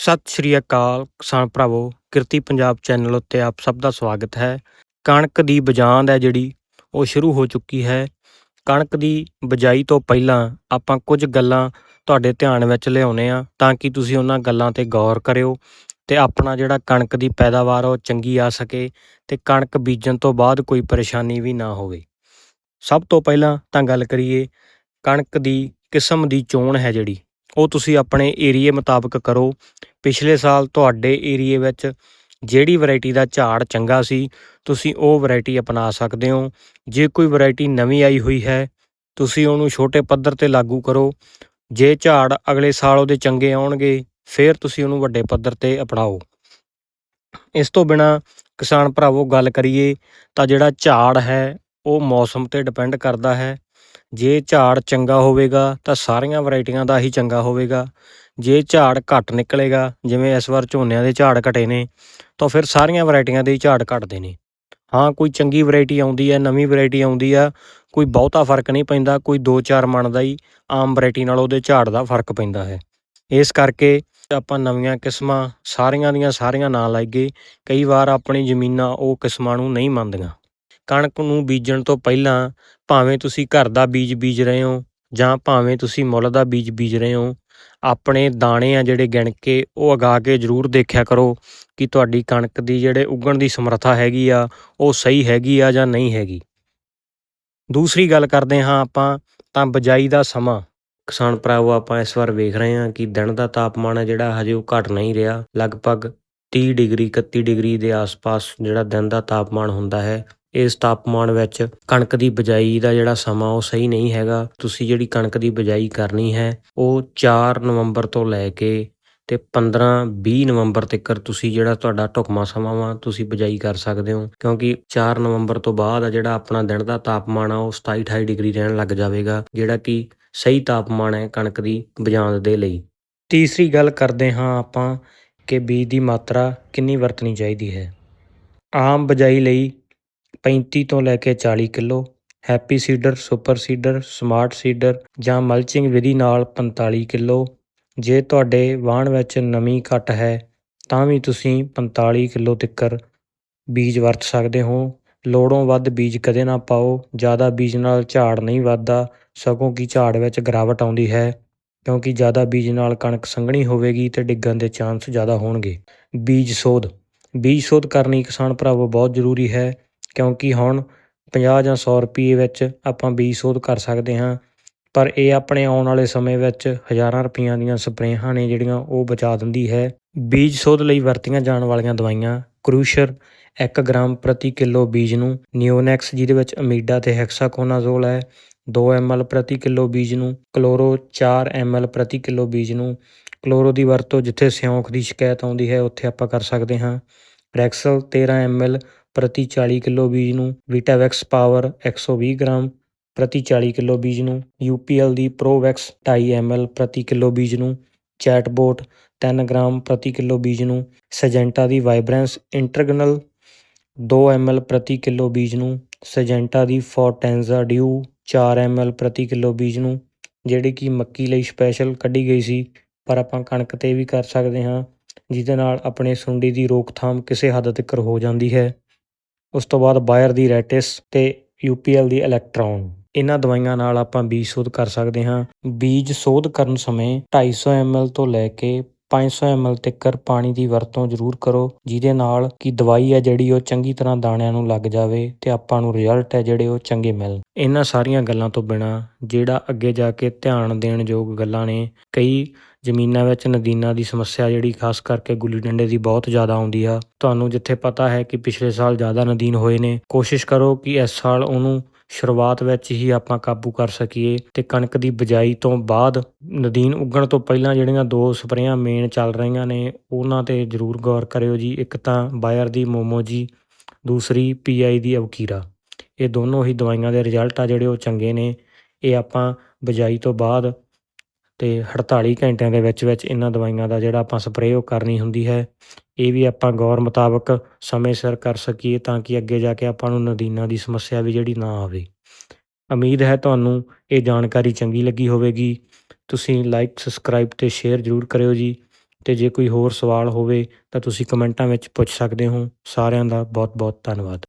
ਸਤਿ ਸ਼੍ਰੀ ਅਕਾਲ ਕਿਸਾਨ ਭਰਾਵੋ, ਕਿਰਤੀ ਪੰਜਾਬ ਚੈਨਲ ਉੱਤੇ ਆਪ ਸਭ ਦਾ ਸਵਾਗਤ ਹੈ। ਕਣਕ ਦੀ ਬਜਾਂਦ ਹੈ ਜਿਹੜੀ, ਉਹ ਸ਼ੁਰੂ ਹੋ ਚੁੱਕੀ ਹੈ। ਕਣਕ ਦੀ ਬਜਾਈ ਤੋਂ ਪਹਿਲਾਂ ਆਪਾਂ ਕੁਝ ਗੱਲਾਂ ਤੁਹਾਡੇ ਧਿਆਨ ਵਿੱਚ ਲਿਆਉਨੇ ਆ, ਤਾਂ ਕਿ ਤੁਸੀਂ ਉਹਨਾਂ ਗੱਲਾਂ ਤੇ ਗੌਰ ਕਰਿਓ ਤੇ ਆਪਣਾ ਜਿਹੜਾ ਕਣਕ ਦੀ ਪੈਦਾਵਾਰ ਉਹ ਚੰਗੀ ਆ ਸਕੇ ਤੇ ਕਣਕ ਬੀਜਣ ਤੋਂ ਬਾਅਦ ਕੋਈ ਪਰੇਸ਼ਾਨੀ ਵੀ ਨਾ ਹੋਵੇ। ਸਭ ਤੋਂ ਪਹਿਲਾਂ ਤਾਂ ਗੱਲ ਕਰੀਏ, ਕਣਕ ਦੀ ਕਿਸਮ ਦੀ ਚੋਣ ਹੈ ਜਿਹੜੀ। ਉਹ ਤੁਸੀਂ ਆਪਣੇ ਏਰੀਏ ਮੁਤਾਬਕ ਕਰੋ। ਪਿਛਲੇ ਸਾਲ ਤੁਹਾਡੇ ਏਰੀਏ ਵਿੱਚ ਜਿਹੜੀ ਵੈਰਾਈਟੀ ਦਾ ਝਾੜ ਚੰਗਾ ਸੀ, ਤੁਸੀਂ ਉਹ ਵੈਰਾਈਟੀ ਅਪਣਾ ਸਕਦੇ ਹੋ। ਜੇ ਕੋਈ ਵੈਰਾਈਟੀ ਨਵੀਂ ਆਈ ਹੋਈ ਹੈ, ਤੁਸੀਂ ਉਹਨੂੰ ਛੋਟੇ ਪੱਧਰ ਤੇ ਲਾਗੂ ਕਰੋ। ਜੇ ਝਾੜ ਅਗਲੇ ਸਾਲ ਉਹਦੇ ਚੰਗੇ ਆਉਣਗੇ, ਫਿਰ ਤੁਸੀਂ ਉਹਨੂੰ ਵੱਡੇ ਪੱਧਰ ਤੇ ਅਪਣਾਓ। ਇਸ ਤੋਂ ਬਿਨਾ ਕਿਸਾਨ ਭਰਾਵੋ, ਗੱਲ ਕਰੀਏ ਤਾਂ ਜਿਹੜਾ ਝਾੜ ਹੈ, ਉਹ ਮੌਸਮ ਤੇ ਡਿਪੈਂਡ ਕਰਦਾ ਹੈ। ਜੇ ਝਾੜ ਚੰਗਾ ਹੋਵੇਗਾ ਤਾਂ ਸਾਰੀਆਂ ਵੈਰਾਈਟੀਆਂ ਦਾ ਹੀ ਚੰਗਾ ਹੋਵੇਗਾ। ਜੇ ਝਾੜ ਘੱਟ ਨਿਕਲੇਗਾ, ਜਿਵੇਂ ਇਸ ਵਾਰ ਝੋਨਿਆਂ ਦੇ ਝਾੜ ਘਟੇ ਨੇ, ਤਾਂ ਫਿਰ ਸਾਰੀਆਂ ਵੈਰਾਈਟੀਆਂ ਦੇ ਹੀ ਝਾੜ ਘਟਦੇ ਨੇ। ਹਾਂ, ਕੋਈ ਚੰਗੀ ਵੈਰਾਈਟੀ ਆਉਂਦੀ ਹੈ, ਨਵੀਂ ਵੈਰਾਈਟੀ ਆਉਂਦੀ ਆ, ਕੋਈ ਬਹੁਤਾ ਫ਼ਰਕ ਨਹੀਂ ਪੈਂਦਾ, ਕੋਈ 2-4 ਮਣ ਦਾ ਹੀ ਆਮ ਵੈਰਾਈਟੀ ਨਾਲ ਉਹਦੇ ਝਾੜ ਦਾ ਫ਼ਰਕ ਪੈਂਦਾ ਹੈ। ਇਸ ਕਰਕੇ ਆਪਾਂ ਨਵੀਆਂ ਕਿਸਮਾਂ, ਸਾਰੀਆਂ ਦੀਆਂ ਸਾਰੀਆਂ ਨਾ ਲਾਈਏ, ਕਈ ਵਾਰ ਆਪਣੀ ਜ਼ਮੀਨਾਂ ਉਹ ਕਿਸਮਾਂ ਨੂੰ ਨਹੀਂ ਮੰਨਦੀਆਂ। ਕਣਕ ਨੂੰ ਬੀਜਣ ਤੋਂ ਪਹਿਲਾਂ ਭਾਵੇਂ ਤੁਸੀਂ ਘਰ ਦਾ ਬੀਜ ਬੀਜ ਰਹੇ ਹੋ ਜਾਂ ਭਾਵੇਂ ਤੁਸੀਂ ਮੁੱਲ ਦਾ ਬੀਜ ਬੀਜ ਰਹੇ ਹੋ, ਆਪਣੇ ਦਾਣੇ ਆ ਜਿਹੜੇ ਗਿਣ ਕੇ ਉਹ ਉਗਾ ਕੇ ਜ਼ਰੂਰ ਦੇਖਿਆ ਕਰੋ ਕਿ ਤੁਹਾਡੀ ਕਣਕ ਦੀ ਜਿਹੜੇ ਉਗਣ ਦੀ ਸਮਰੱਥਾ ਹੈਗੀ ਆ, ਉਹ ਸਹੀ ਹੈਗੀ ਆ ਜਾਂ ਨਹੀਂ ਹੈਗੀ। ਦੂਸਰੀ ਗੱਲ ਕਰਦੇ ਹਾਂ ਆਪਾਂ, ਤਾਂ ਬਜਾਈ ਦਾ ਸਮਾਂ। ਕਿਸਾਨ ਭਰਾਵੋ, ਆਪਾਂ ਇਸ ਵਾਰ ਵੇਖ ਰਹੇ ਹਾਂ ਕਿ ਦਿਨ ਦਾ ਤਾਪਮਾਨ ਹੈ ਜਿਹੜਾ ਹਜੇ ਉਹ ਘਟ ਨਹੀਂ ਰਿਹਾ। ਲਗਭਗ 30 ਡਿਗਰੀ 31 ਡਿਗਰੀ ਦੇ ਆਸ-ਪਾਸ ਜਿਹੜਾ ਦਿਨ ਦਾ ਤਾਪਮਾਨ ਹੁੰਦਾ ਹੈ ਇਸ ਤਾਪਮਾਨ ਵਿੱਚ ਕਣਕ ਦੀ ਬਜਾਈ ਦਾ ਜਿਹੜਾ ਸਮਾਂ ਉਹ ਸਹੀ ਨਹੀਂ ਹੈਗਾ। ਤੁਸੀਂ ਜਿਹੜੀ ਕਣਕ ਦੀ ਬਜਾਈ ਕਰਨੀ ਹੈ, ਉਹ 4 ਨਵੰਬਰ ਤੋਂ ਲੈ ਕੇ ਤੇ 15 20 ਨਵੰਬਰ ਤੱਕ ਤੁਸੀਂ ਜਿਹੜਾ ਤੁਹਾਡਾ ਢੁਕਮਾ ਸਮਾਂ ਵਾ, ਤੁਸੀਂ ਬਜਾਈ ਕਰ ਸਕਦੇ ਹੋ। ਕਿਉਂਕਿ 4 ਨਵੰਬਰ ਤੋਂ ਬਾਅਦ ਆ ਜਿਹੜਾ ਆਪਣਾ ਦਿਨ ਦਾ ਤਾਪਮਾਨ ਆ, ਉਹ 27 28 ਡਿਗਰੀ ਰਹਿਣ ਲੱਗ ਜਾਵੇਗਾ, ਜਿਹੜਾ ਕਿ ਸਹੀ ਤਾਪਮਾਨ ਹੈ ਕਣਕ ਦੀ ਬਜਾਂਦ ਦੇ ਲਈ। ਤੀਸਰੀ ਗੱਲ ਕਰਦੇ ਹਾਂ ਆਪਾਂ ਕਿ ਬੀਜ ਦੀ ਮਾਤਰਾ ਕਿੰਨੀ ਵਰਤਣੀ ਚਾਹੀਦੀ ਹੈ। ਆਮ ਬਜਾਈ ਲਈ 35 ਤੋਂ ਲੈ ਕੇ 40 kilo, Happy Seeder, super seeder, smart seeder ਜਾਂ ਮਲਚਿੰਗ ਵਿਧੀ ਨਾਲ 45 ਕਿਲੋ। ਜੇ ਤੁਹਾਡੇ ਵਾਹਣ ਵਿੱਚ ਨਮੀ ਘੱਟ ਹੈ, ਤਾਂ ਵੀ ਤੁਸੀਂ 45 ਕਿਲੋ ਤੱਕਰ ਬੀਜ ਵਰਤ ਸਕਦੇ ਹੋ। ਲੋੜੋਂ ਵੱਧ ਬੀਜ ਕਦੇ ਨਾ ਪਾਓ, ਜ਼ਿਆਦਾ ਬੀਜ ਨਾਲ ਝਾੜ ਨਹੀਂ ਵੱਧਦਾ, ਸਗੋਂ ਕਿ ਝਾੜ ਵਿੱਚ ਗਿਰਾਵਟ ਆਉਂਦੀ ਹੈ। ਕਿਉਂਕਿ ਜ਼ਿਆਦਾ ਬੀਜ ਨਾਲ ਕਣਕ ਸੰਘਣੀ ਹੋਵੇਗੀ ਤੇ ਡਿੱਗਣ ਦੇ ਚਾਂਸ ਜ਼ਿਆਦਾ ਹੋਣਗੇ। ਬੀਜ ਸੋਧ। ਬੀਜ ਸੋਧ ਕਰਨੀ ਕਿਸਾਨ ਭਰਾਵੋ ਬਹੁਤ ਜ਼ਰੂਰੀ ਹੈ। ਕਿਉਂਕਿ ਹੁਣ 50 ਜਾਂ ਸੌ ਰੁਪਈਏ ਵਿੱਚ ਆਪਾਂ ਬੀਜ ਸੋਧ ਕਰ ਸਕਦੇ ਹਾਂ, ਪਰ ਇਹ ਆਪਣੇ ਆਉਣ ਵਾਲੇ ਸਮੇਂ ਵਿੱਚ ਹਜ਼ਾਰਾਂ ਰੁਪਈਆਂ ਦੀਆਂ ਸਪਰੇਹਾਂ ਨੇ ਜਿਹੜੀਆਂ ਉਹ ਬਚਾ ਦਿੰਦੀ ਹੈ। ਬੀਜ ਸੋਧ ਲਈ ਵਰਤੀਆਂ ਜਾਣ ਵਾਲੀਆਂ ਦਵਾਈਆਂ ਕਰੂਸ਼ਰ 1 ਗ੍ਰਾਮ ਪ੍ਰਤੀ ਕਿਲੋ ਬੀਜ ਨੂੰ, ਨਿਓਨੈਕਸ ਜਿਹਦੇ ਵਿੱਚ ਅਮੀਡਾ ਤੇ ਹੈਕਸਾਕੋਨਾਜ਼ੋਲ ਹੈ 2 ml ਪ੍ਰਤੀ ਕਿਲੋ ਬੀਜ ਨੂੰ, ਕਲੋਰੋ 4 ml ਪ੍ਰਤੀ ਕਿਲੋ ਬੀਜ ਨੂੰ। ਕਲੋਰੋ ਦੀ ਵਰਤੋਂ ਜਿੱਥੇ ਸਿਉਂਖ ਦੀ ਸ਼ਿਕਾਇਤ ਆਉਂਦੀ ਹੈ, ਉੱਥੇ ਆਪਾਂ ਕਰ ਸਕਦੇ ਹਾਂ। ਰੈਕਸਲ 13 ml ਪ੍ਰਤੀ 40 ਕਿਲੋ ਬੀਜ ਨੂੰ ਵੀਟਾਵੈਕਸ ਪਾਵਰ 120 ਗ੍ਰਾਮ, ਪ੍ਰਤੀ 40 ਕਿਲੋ ਬੀਜ ਨੂੰ ਯੂਪੀਐਲ ਦੀ ਪ੍ਰੋਵੈਕਸ 2.5 ml ਪ੍ਰਤੀ ਕਿਲੋ ਬੀਜ ਨੂੰ ਚੈਟਬੋਟ 3 ਗ੍ਰਾਮ, ਪ੍ਰਤੀ ਕਿਲੋ ਬੀਜ ਨੂੰ ਸਜੈਂਟਾ ਦੀ ਵਾਈਬ੍ਰੈਂਸ ਇੰਟਰਗਨਲ 2 ml ਪ੍ਰਤੀ ਕਿਲੋ ਬੀਜ ਨੂੰ ਸਜੈਂਟਾ ਦੀ ਫੋਰਟੈਂਜ਼ਾ ਡਿਊ 4 ml ਪ੍ਰਤੀ ਕਿਲੋ ਬੀਜ ਨੂੰ, ਜਿਹੜੀ ਕਿ ਮੱਕੀ ਲਈ ਸਪੈਸ਼ਲ ਕੱਢੀ ਗਈ ਸੀ, ਪਰ ਆਪਾਂ ਕਣਕ ਤੇ ਵੀ ਕਰ ਸਕਦੇ ਹਾਂ, ਜਿਹਦੇ ਨਾਲ ਆਪਣੇ ਸੁੰਡੀ ਦੀ ਰੋਕਥਾਮ ਕਿਸੇ ਹੱਦ ਤੱਕ ਹੋ ਜਾਂਦੀ ਹੈ। ਉਸ ਤੋਂ ਬਾਅਦ ਬਾਇਰ ਦੀ ਰੈਟਿਸ ਤੇ ਯੂਪੀਐਲ ਦੀ ਇਲੈਕਟ੍ਰੋਨ। ਇਹਨਾਂ ਦਵਾਈਆਂ ਨਾਲ ਆਪਾਂ ਬੀਜ ਸੋਧ ਕਰ ਸਕਦੇ ਹਾਂ। ਬੀਜ ਸੋਧ ਕਰਨ ਸਮੇਂ 250 ml ਤੋਂ ਲੈ ਕੇ ਪੰਜ ਸੌ 500 ml ਤੱਕ ਪਾਣੀ ਦੀ ਵਰਤੋਂ ਜ਼ਰੂਰ ਕਰੋ, ਜਿਹਦੇ ਨਾਲ ਕਿ ਦਵਾਈ ਹੈ ਜਿਹੜੀ ਉਹ ਚੰਗੀ ਤਰ੍ਹਾਂ ਦਾਣਿਆਂ ਨੂੰ ਲੱਗ ਜਾਵੇ ਤੇ ਆਪਾਂ ਨੂੰ ਰਿਜ਼ਲਟ ਹੈ ਜਿਹੜੇ ਉਹ ਚੰਗੇ ਮਿਲਣ। ਇਹਨਾਂ ਸਾਰੀਆਂ ਗੱਲਾਂ ਤੋਂ ਬਿਨਾ ਜਿਹੜਾ ਅੱਗੇ ਜਾ ਕੇ ਧਿਆਨ ਦੇਣ ਯੋਗ ਗੱਲਾਂ ਨੇ, ਕਈ ਜ਼ਮੀਨਾਂ ਵਿੱਚ ਨਦੀਨਾਂ ਦੀ ਸਮੱਸਿਆ ਜਿਹੜੀ ਖਾਸ ਕਰਕੇ ਗੁੱਲੀ ਡੰਡੇ ਦੀ ਬਹੁਤ ਜ਼ਿਆਦਾ ਆਉਂਦੀ ਆ। ਤੁਹਾਨੂੰ ਜਿੱਥੇ ਪਤਾ ਹੈ ਕਿ ਪਿਛਲੇ ਸਾਲ ਜ਼ਿਆਦਾ ਨਦੀਨ ਹੋਏ ਨੇ, ਕੋਸ਼ਿਸ਼ ਕਰੋ ਕਿ ਇਸ ਸਾਲ ਉਹਨੂੰ ਸ਼ੁਰੂਆਤ ਵਿੱਚ ਹੀ ਆਪਾਂ ਕਾਬੂ ਕਰ ਸਕੀਏ ਤੇ ਕਣਕ ਦੀ ਬਜਾਈ ਤੋਂ ਬਾਅਦ ਨਦੀਨ ਉੱਗਣ ਤੋਂ ਪਹਿਲਾਂ ਜਿਹੜੀਆਂ ਦੋ ਸਪਰੇਆਂ ਮੇਨ ਚੱਲ ਰਹੀਆਂ ਨੇ, ਉਹਨਾਂ ਤੇ ਜ਼ਰੂਰ ਗੌਰ ਕਰਿਓ ਜੀ। ਇੱਕ ਤਾਂ ਬਾਇਰ ਦੀ ਮੋਮੋਜੀ ਦੂਸਰੀ ਪੀਆਈ ਦੀ ਅਵਕੀਰਾ ਇਹ ਦੋਨੋਂ ਹੀ ਦਵਾਈਆਂ ਦੇ ਰਿਜ਼ਲਟ ਆ ਜਿਹੜੇ ਉਹ ਚੰਗੇ ਨੇ। ਇਹ ਆਪਾਂ ਬਜਾਈ ਤੋਂ ਬਾਅਦ ਤੇ 48 ਘੰਟਿਆਂ ਦੇ ਵਿੱਚ ਵਿੱਚ ਇਹਨਾਂ ਦਵਾਈਆਂ ਦਾ ਜਿਹੜਾ ਆਪਾਂ ਸਪਰੇਅ ਉਹ ਕਰਨੀ ਹੁੰਦੀ ਹੈ। ਇਹ ਵੀ ਆਪਾਂ ਗੌਰ ਮੁਤਾਬਕ ਸਮੇਂ ਸਿਰ ਕਰ ਸਕੀਏ ਤਾਂ ਕਿ ਅੱਗੇ ਜਾ ਕੇ ਆਪਾਂ ਨੂੰ ਨਦੀਨਾਂ ਦੀ ਸਮੱਸਿਆ ਵੀ ਜਿਹੜੀ ਨਾ ਆਵੇ। ਉਮੀਦ ਹੈ ਤੁਹਾਨੂੰ ਇਹ ਜਾਣਕਾਰੀ ਚੰਗੀ ਲੱਗੀ ਹੋਵੇਗੀ। ਤੁਸੀਂ ਲਾਈਕ ਸਬਸਕ੍ਰਾਈਬ ਤੇ ਸ਼ੇਅਰ ਜ਼ਰੂਰ ਕਰਿਓ ਜੀ। ਤੇ ਜੇ ਕੋਈ ਹੋਰ ਸਵਾਲ ਹੋਵੇ ਤਾਂ ਤੁਸੀਂ ਕਮੈਂਟਾਂ ਵਿੱਚ ਪੁੱਛ ਸਕਦੇ ਹੋ। ਸਾਰਿਆਂ ਦਾ ਬਹੁਤ ਬਹੁਤ ਧੰਨਵਾਦ।